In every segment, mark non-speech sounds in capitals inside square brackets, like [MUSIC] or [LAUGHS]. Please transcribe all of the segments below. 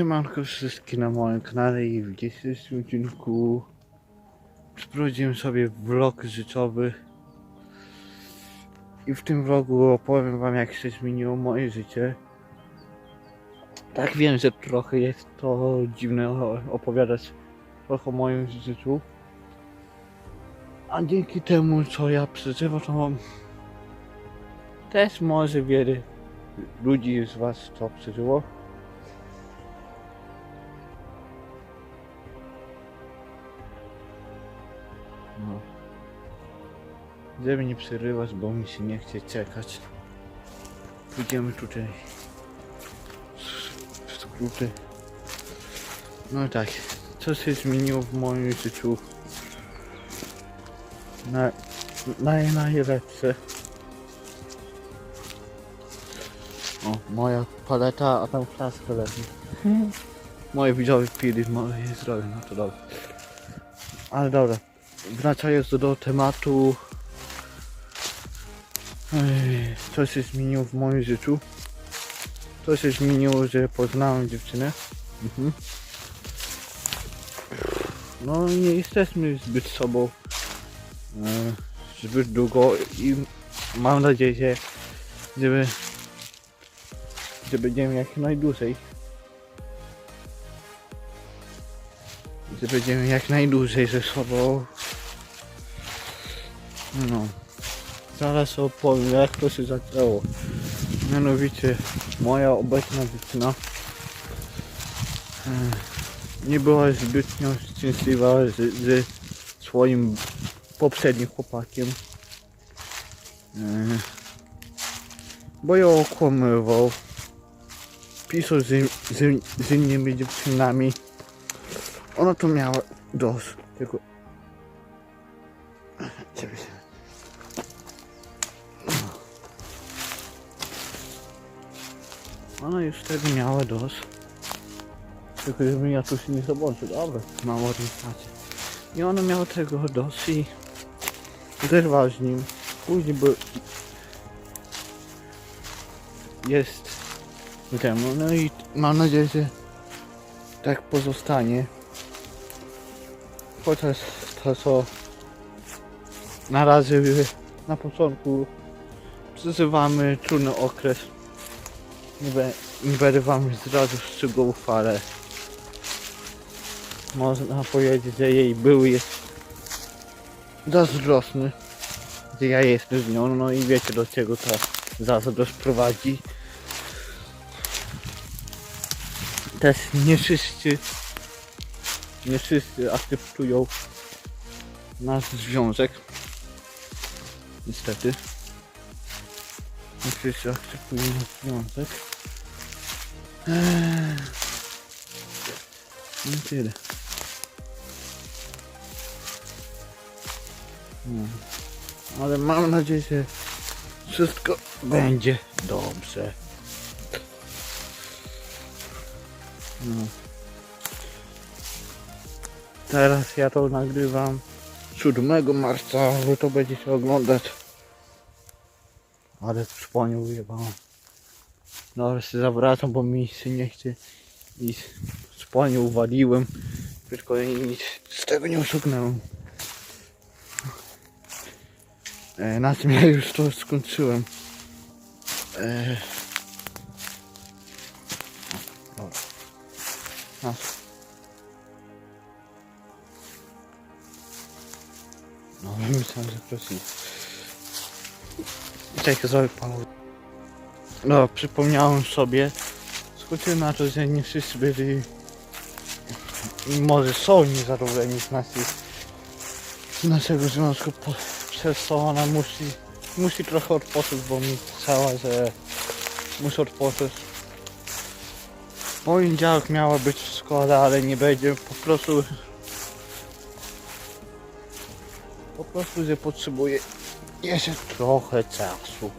Siemanko wszystkim na moim kanale i w dzisiejszym odcinku przeprowadziłem sobie vlog życiowy i w tym vlogu opowiem wam jak się zmieniło moje życie. Tak wiem, że trochę jest to dziwne opowiadać trochę o moim życiu. A dzięki temu co ja przeżywam to też może wiele ludzi z was to przeżyło. No. Żeby nie przerywać, bo mi się nie chce czekać. Pójdziemy tutaj. W skróty. No tak. Co się zmieniło w moim życiu? Na, naj, najlepsze. O, moja paleta, a tam flaska leży. Moje widzowie pili moje zdrowie, no to dobrze. Ale dobra, wracając do, tematu, co się zmieniło w moim życiu? To się zmieniło, że poznałem dziewczynę. Mhm. No nie jesteśmy zbyt sobą e, zbyt długo i mam nadzieję, że żeby, że będziemy jak najdłużej. Że będziemy jak najdłużej ze sobą. No. Zaraz opowiem jak to się zaczęło. Mianowicie moja obecna dziewczyna e, nie była zbytnio szczęśliwa z, z swoim poprzednim chłopakiem. E, Bo ją okłamywał. Pisał z, z, z innymi dziewczynami. Ona to miała dość tego. Ona już tego miała dość. Tylko żeby ja tu się nie zobaczył. Dobra, mam orientację. I ona miała tego dość i zerwała z nim. Później był... Jest temu. No i mam nadzieję, że tak pozostanie. Chociaż to co na razie na początku przeżywamy trudny okres. Nie, be, nie będę wam zdradzał szczegółów, ale można powiedzieć, że jej był jest zazdrosny, że ja jestem z nią, no i wiecie do czego ta zazdrość prowadzi. Też nie wszyscy, nie wszyscy akceptują nasz związek. Niestety. Nie wszyscy akceptują nasz związek. No tyle. No. Ale mam nadzieję, że wszystko będzie dobrze. No. Teraz ja to nagrywam 7 marca, wy to będziecie oglądać. Ale wspomniał wyjebałem. Dobra, się zawracam, bo mi się nie chce i spłonię uwaliłem. Tylko nic z tego nie osiągnąłem. E, na tym ja już to skończyłem. E, dobra. Na. No, myślałem, że prosili. Czekaj, zrobię panu. No, przypomniałem sobie. Skończyłem na to, że nie wszyscy byli. Może są niezadowoleni z naszej, z naszego związku. Po, przez to ona musi, musi trochę odpocząć, bo mi pisała, że muszę odpocząć. W poniedziałek miała być w szkole, ale nie będzie. Po prostu. Po prostu, że potrzebuję jeszcze trochę czasu.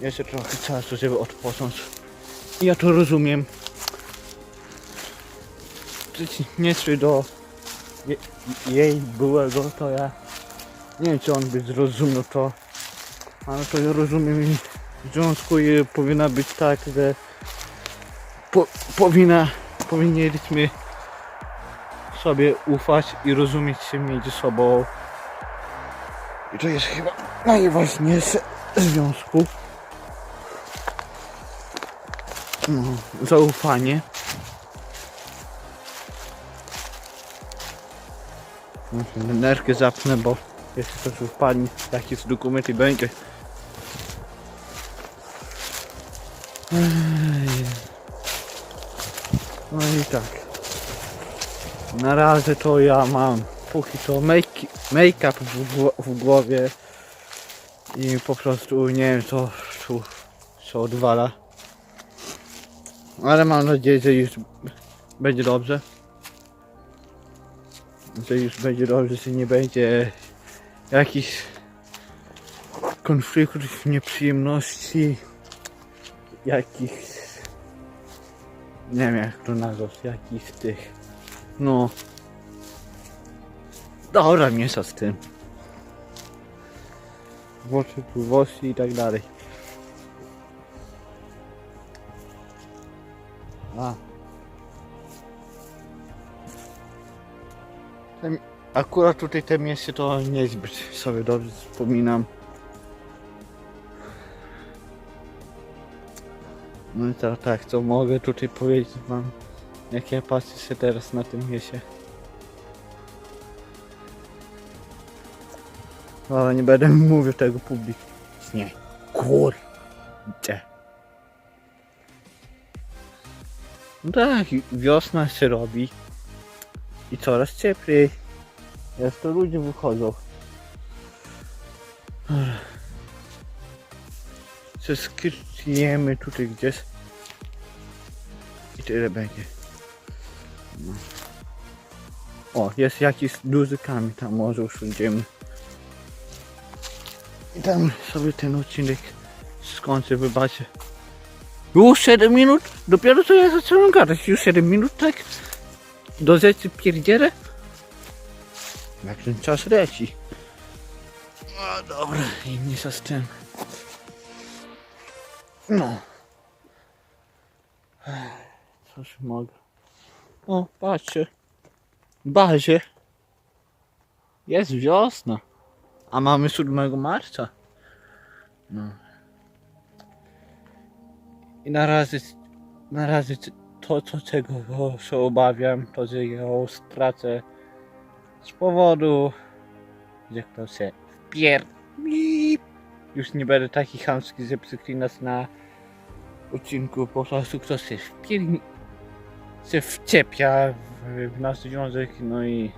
Jeszcze trochę czasu, żeby odpocząć. Ja to rozumiem. Przeciwieństwie do je, jej byłego, to ja nie wiem, czy on by zrozumiał to. Ale to ja rozumiem i w związku i powinna być tak, że po, powinna powinniśmy sobie ufać i rozumieć się między sobą. I to jest chyba najważniejsze w związku. Zaufanie. Muszę nerkę zapnę, bo jeszcze coś upadnie. Jakie z dokumenty będzie. Ej. No i tak. Na razie to ja mam póki make- make-up w, gło- w głowie i po prostu nie wiem co tu się odwala. Ale mam nadzieję, że już będzie dobrze. Że już będzie dobrze, że nie będzie jakichś konfliktów, nieprzyjemności, jakichś nie wiem jak to nazwać, jakichś tych no. Dobra miesza z tym. Wątpliwości i tak dalej Ten, akurat tutaj te mieście to niezbyt sobie dobrze wspominam No i tak, tak, co mogę tutaj powiedzieć wam, jak ja patrzę się teraz na tym mieście. Ale nie będę [LAUGHS] mówił tego publicznie. Kurde. No tak, wiosna się robi. I coraz cieplej. Jest to ludzie wychodzą. Się skryjemy tutaj gdzieś. I tyle będzie. O, jest jakiś duży kamień, tam może usiądziemy. I tam sobie ten odcinek skończę, wybaczę. Już 7 minut? Dopiero co ja zacząłem gadać, już 7 minut, tak? Do rzeczy pierdzielę? Jak ten czas leci. No dobra, i nie z tym. No. Coś mogę. O, patrzcie. Bazie. Jest wiosna. A mamy 7 marca. No. I na razie, na razie to, co czego się obawiam, to że ją stracę z powodu, że kto się wpier... Już nie będę taki chamski, że przyklinać na odcinku, po prostu ktoś się wpier... się wciepia w, w nasz związek, no i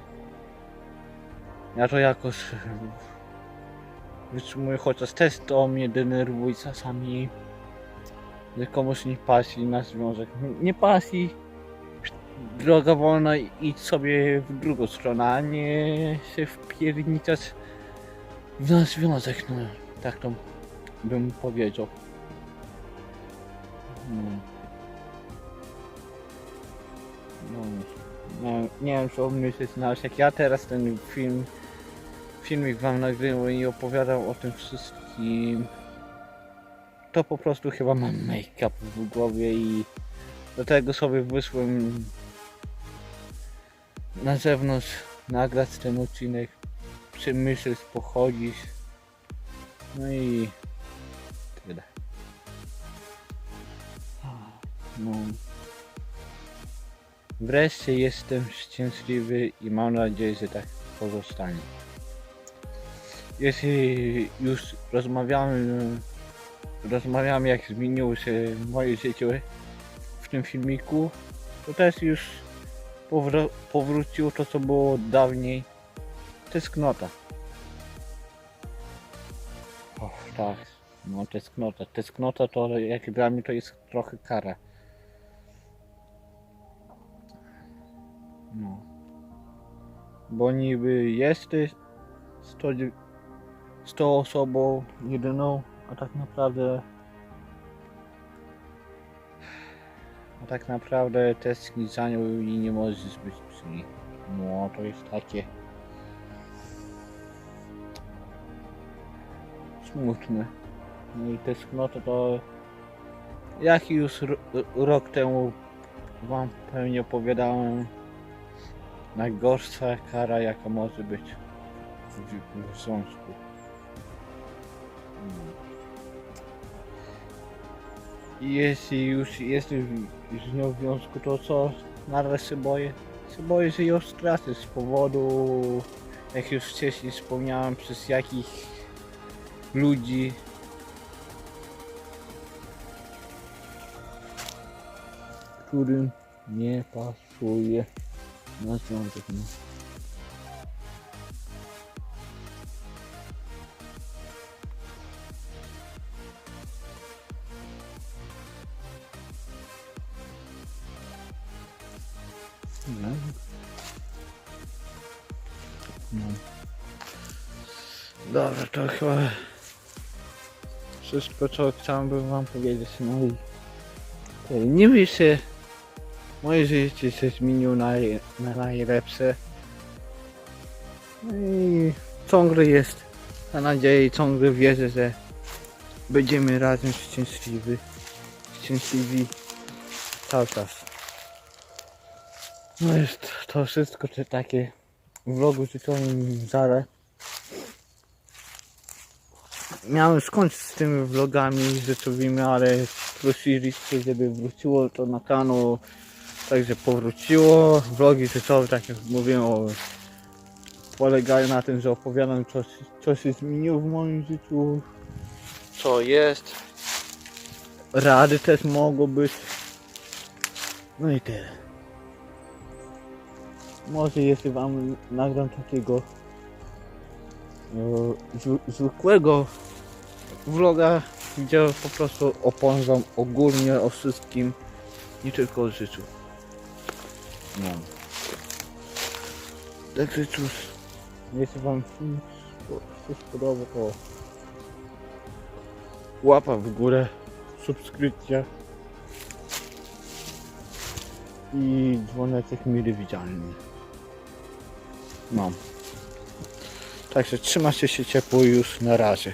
ja to jakoś wytrzymuję, chociaż też to mnie denerwuje czasami, że komuś nie pasi nasz związek. Nie pasi, droga wolna, idź sobie w drugą stronę, a nie się wpierniczać w nasz związek, no tak to bym powiedział. No. No, nie, wiem co myśleć znaleźć, jak ja teraz ten film, filmik wam nagrywam i opowiadam o tym wszystkim, to po prostu chyba mam make-up w głowie i do tego sobie wyszłem na zewnątrz nagrać ten odcinek, przemyśleć, pochodzić, no i tyle. No. Wreszcie jestem szczęśliwy i mam nadzieję, że tak pozostanie. Jeśli już rozmawiamy, rozmawiamy jak zmieniło się moje życie w tym filmiku, to też już powró- powróciło to co było dawniej. Tęsknota. O, tak, no tęsknota. Tęsknota to jak dla mnie to jest trochę kara. No. Bo niby jesteś z tą, dziew- z tą osobą jedyną, a tak naprawdę a tak naprawdę tęsknisz za nią i nie możesz być przy niej. No to jest takie smutne. No i tęsknota to jak już ro- rok temu wam pewnie opowiadałem najgorsza kara jaka może być w, w związku. I jeśli już jesteś z nią w związku, to co? Naraz się boję. Się boję, że ją stracę z powodu, jak już wcześniej wspomniałem, przez jakich ludzi którym nie pasuje na związek. No. Dobra, to chyba wszystko, co chciałem wam powiedzieć. No i nie wiem, czy moje życie się zmieniło na, na najlepsze. No i ciągle jest na nadziei, ciągle wierzę, że będziemy razem szczęśliwi. Szczęśliwi cały czas. No jest to wszystko, te takie vlogu życiowym Zarę. Miałem skończyć z tymi vlogami życiowymi, ale prosiliście, żeby wróciło to na kanał. Także powróciło. Vlogi życiowe, tak jak mówiłem, o, polegają na tym, że opowiadam co, co się zmieniło w moim życiu, co jest. Rady też mogą być. No i tyle. Może jeśli wam nagram takiego e, zw- zwykłego vloga, gdzie po prostu wam ogólnie o wszystkim, nie tylko o życiu. No. Także cóż, jeśli wam film się spodoba, to łapa w górę, subskrypcja i dzwoneczek mile widzialny. Mam. Także trzymajcie się ciepło już na razie.